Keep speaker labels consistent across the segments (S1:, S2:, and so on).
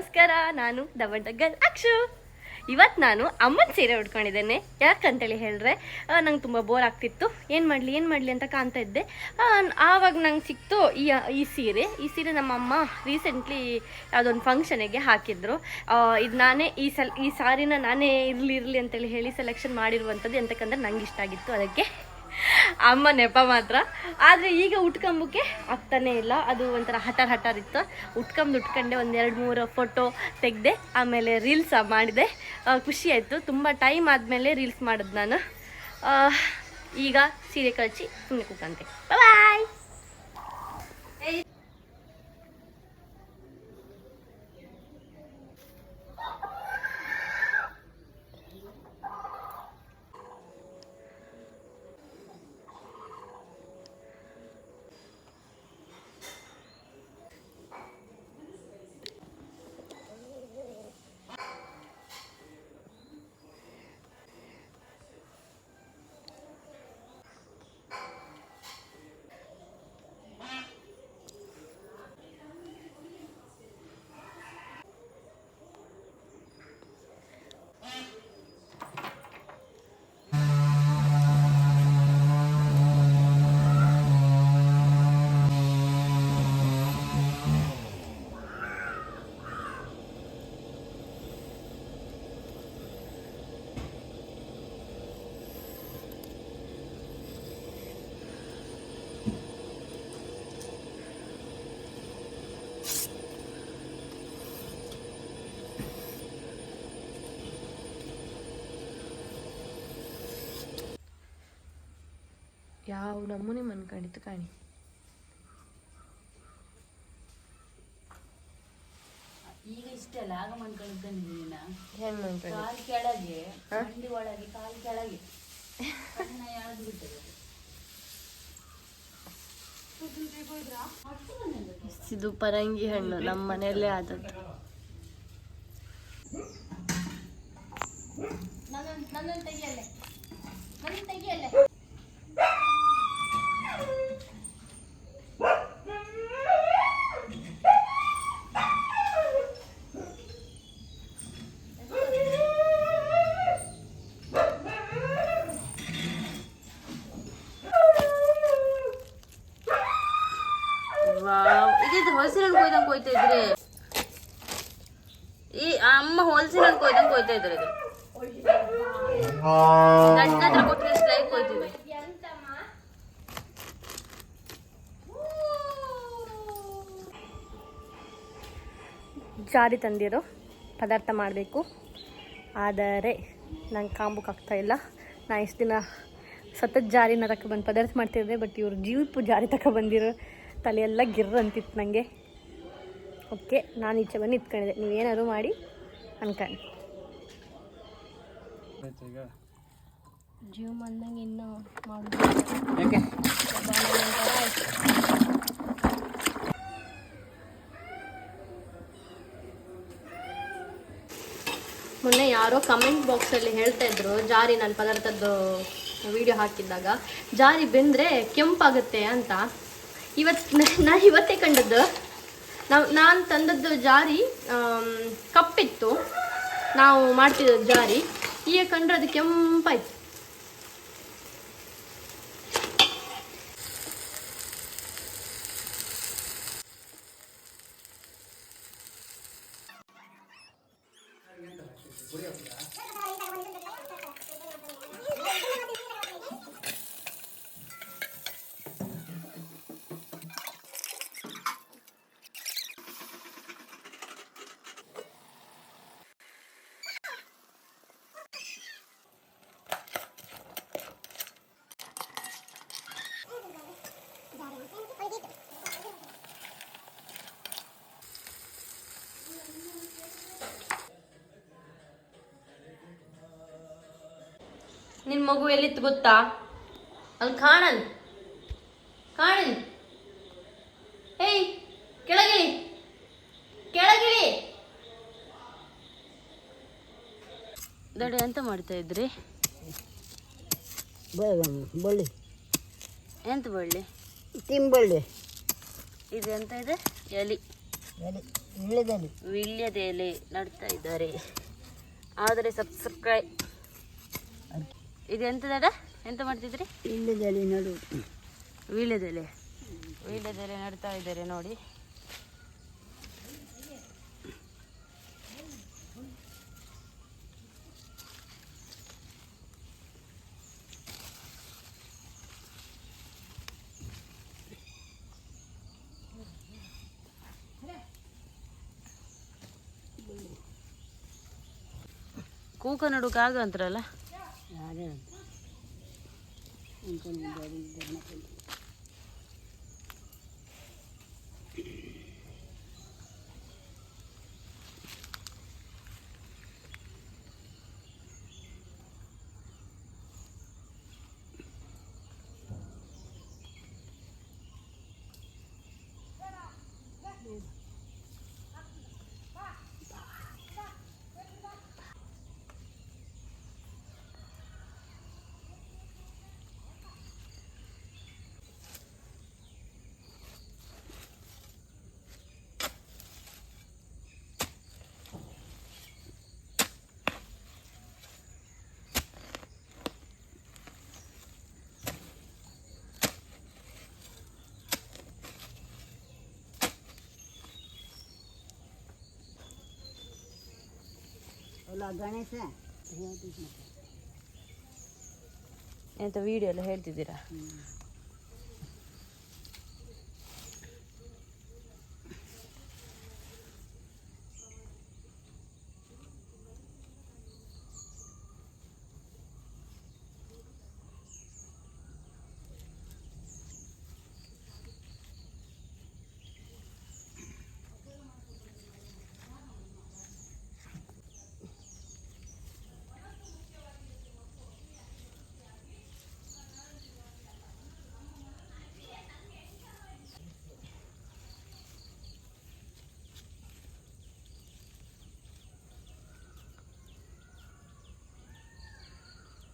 S1: ನಮಸ್ಕಾರ, ನಾನು ದವಡ್ಡಗಲ್ ಅಕ್ಷು. ಇವತ್ತು ನಾನು ಅಮ್ಮನ ಸೀರೆ ಉಟ್ಕೊಂಡಿದ್ದೇನೆ ಯಾಕಂತೇಳಿ ಹೇಳಿದ್ರೆ ನಂಗೆ ತುಂಬ ಬೋರ್ ಆಗ್ತಿತ್ತು. ಏನು ಮಾಡಲಿ ಏನು ಮಾಡಲಿ ಅಂತ ಕಾಣ್ತಾ ಇದ್ದೆ. ಆವಾಗ ನಂಗೆ ಸಿಕ್ತು ಈ ಈ ಸೀರೆ. ಈ ಸೀರೆ ನಮ್ಮ ಅಮ್ಮ ರೀಸೆಂಟ್ಲಿ ಯಾವುದೊಂದು ಫಂಕ್ಷನಿಗೆ ಹಾಕಿದ್ರು. ಇದು ನಾನೇ ಈ ಸಲ, ಈ ಸಾರಿನ ನಾನೇ ಇರಲಿ ಇರಲಿ ಅಂತೇಳಿ ಹೇಳಿ ಸೆಲೆಕ್ಷನ್ ಮಾಡಿರುವಂಥದ್ದು ಎಂತಕ್ಕಂದ್ರೆ ನಂಗೆ ಇಷ್ಟ ಆಗಿತ್ತು. ಅದಕ್ಕೆ ಅಮ್ಮ ನೆಪ ಮಾತ್ರ. ಆದರೆ ಈಗ ಉಟ್ಕೊಂಬಕ್ಕೆ ಆಗ್ತಾನೇ ಇಲ್ಲ. ಅದು ಒಂಥರ ಹಠಾರ್ ಹಠಾರ್ ಇತ್ತು. ಉಟ್ಕೊಂಡು ಉಟ್ಕೊಂಡೆ ಒಂದೆರಡು ಮೂರು ಫೋಟೋ ತೆಗೆದೆ, ಆಮೇಲೆ ರೀಲ್ಸ್ ಮಾಡಿದೆ. ಖುಷಿ ಆಯಿತು. ತುಂಬ ಟೈಮ್ ಆದಮೇಲೆ ರೀಲ್ಸ್ ಮಾಡಿದ್ ನಾನು. ಈಗ ಸೀರೆ ಕಳಿಸಿ ಸುಮ್ಮನೆ ಕೂತಂತೆ ಬಾಯ್ ಯಾವ ನಮೂನೆ ಮನ್ಕೊಂಡಿತ್ತು ಕಾಣಿ.
S2: ಈಗ ಇಷ್ಟೆಲ್ಲ ಆಗ ಮಾಡ್ಕೊಂಡಿದ್ದೀನಿ ನಾ
S1: ಹೆಂಗೆ ಮನ್ಕೊಂಡು?
S2: ಕಾಲ್ ಕೆಳಗೆ ಮಂಡಿ ಒಳಗೆ ಕಾಲ್ ಕೆಳಗೆ. ಅದನ್ನ ಯಾವ್ದು ಬಿಟ್ಟದು.
S1: ಇದು ಪರಂಗಿ ಹಣ್ಣು ನಮ್ಮ ಮನೆಯಲ್ಲೇ ಆದದ್ದು. ನನ್ನ ತೆಗಿಯಲ್ಲೇ. ನನ್ನ ತೆಗಿಯಲ್ಲೇ.
S2: ಹತ್ರ ಕೊಟ್ಟರೆ ಎಷ್ಟು ಲೈಕ್ ಕೊಯ್ತಿದ್ವಿ
S1: ಜಾರಿ ತಂದಿರೋ ಪದಾರ್ಥ ಮಾಡಬೇಕು. ಆದರೆ ನಂಗೆ ಕಾಂಬಕ್ಕಾಗ್ತಾ ಇಲ್ಲ. ನಾ ಇಷ್ಟು ದಿನ ಸತತ್ ಜಾರಿನ ನರಕ್ಕೆ ಬಂದು ಪದಾರ್ಥ ಮಾಡ್ತಿದ್ದೆ ಬಟ್ ಇವರು ಜೀವಿಪು ಜಾರಿ ತಕ ಬಂದಿರೋ ತಲೆಯೆಲ್ಲ ಗಿರ್ರ ಅಂತಿತ್ತು ನನಗೆ ಓಕೆ ನಾನು ಈಚೆ ಬಂದು ನಿಂತ್ಕೊಂಡಿದ್ದೆ. ನೀವೇನಾದ್ರು ಮಾಡಿ ಅನ್ಕೊಂಡು. ಜೀವ ಬಂದಂಗೆ ಇನ್ನೂ ಮಾಡೋದು. ಮೊನ್ನೆ ಯಾರೋ ಕಮೆಂಟ್ ಬಾಕ್ಸಲ್ಲಿ ಹೇಳ್ತಾ ಇದ್ರು ಜಾರಿ ನಾನು ಪದಾರ್ಥದ್ದು ವಿಡಿಯೋ ಹಾಕಿದ್ದಾಗ. ಜಾರಿ ಬೆಂದರೆ ಕೆಂಪಾಗುತ್ತೆ ಅಂತ. ಇವತ್ತು ನಾನು ಇವತ್ತೇ ಕಂಡದ್ದು. ನಾವು ನಾನು ತಂದದ್ದು ಜಾರಿ ಕಪ್ಪಿತ್ತು. ನಾವು ಮಾಡ್ತಿದ್ದದ್ದು ಜಾರಿ. ಈಗ ಕಂಡ್ರೆ ಅದು ಕೆಂಪಾಯ್ತು ಮಗು ಎಲ್ಲಿತ್ತು ಗೊತ್ತಾ? ಅಲ್ಲಿ ಕಾಣನ್ ಕಾಣನ್ ಏಯ್ ಕೆಳಗಿಳಿ. ಕೆಳಗಿಳಿ.
S2: ದಡ ಎಂತ ಮಾಡ್ತಾ ಇದ್ರಿ?
S3: ಬಳ್ಳಿ
S2: ಎಂತ ಬಳ್ಳಿ?
S3: ತಿಂಬಳ್ಳಿ.
S2: ಇದು ಎಂತ ಇದೆ? ಎಲಿ.
S3: ಎಲೆ. ಇಳಿದಲ್ಲಿ
S2: ವೀಳ್ಯದೆಲೆ ನಡ್ತಾ ಇದ್ದಾರೆ. ಆದರೆ ಸಬ್ಸ್ಕ್ರೈ ಇದು ಎಂತದಡ ಎಂತ ಮಾಡ್ತಿದ್ರಿ?
S3: ವೀಳ್ಯದೆಲೆ ನಡು.
S2: ವೀಳ್ಯದೆಲೆ. ವೀಳ್ಯದೆಲೆ ನಡ್ತಾ ಇದ್ದಾರೆ ನೋಡಿ. ಕೂಕ ನಡುಕ ಆಗ ಅಂತಾರಲ್ಲ
S3: ಅಲ್ಲ ಗಣೇಶ ಹೇಳ್ತಿದ್ದೆ ಮತ್ತೆ.
S2: ಎಂತ ವಿಡಿಯೋ ಎಲ್ಲ ಹೇಳ್ತಿದ್ದೀರಾ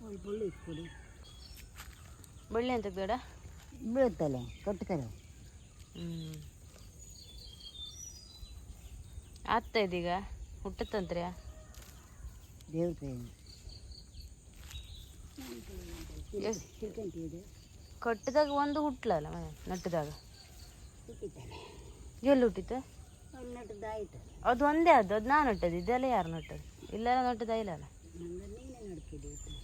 S3: ಒಂದು
S2: ಬಳ್ಳಿ ಅಂತ ಬೇಡ?
S3: ಬೀಳುತ್ತಲ್ಲ ಕಟ್ಕರೆ.
S2: ಹ್ಞೂ ಆಗ್ತಾ ಇದೀಗ? ಹುಟ್ಟತಂತ್ರ
S3: ಚಿಕ್ಕಂತಿದೆ
S2: ಕಟ್ಟಿದಾಗ ಒಂದು ಹುಟ್ಲಲ್ಲ ಮನೆ ನಟ್ಟಿದಾಗ? ಎಲ್ಲಿ
S3: ನಟದಾಯ್ತು
S2: ಅದು ಒಂದೇ ಅದು ಅದು ನಾ ನಟ್ಟದ್ದು ಇದೆಲ್ಲ ಯಾರು ನಟ್ಟದು ಇಲ್ಲೆಲ್ಲ ನಟ್ಟದ ಇಲ್ಲಲ್ಲ
S3: ನೀನೇ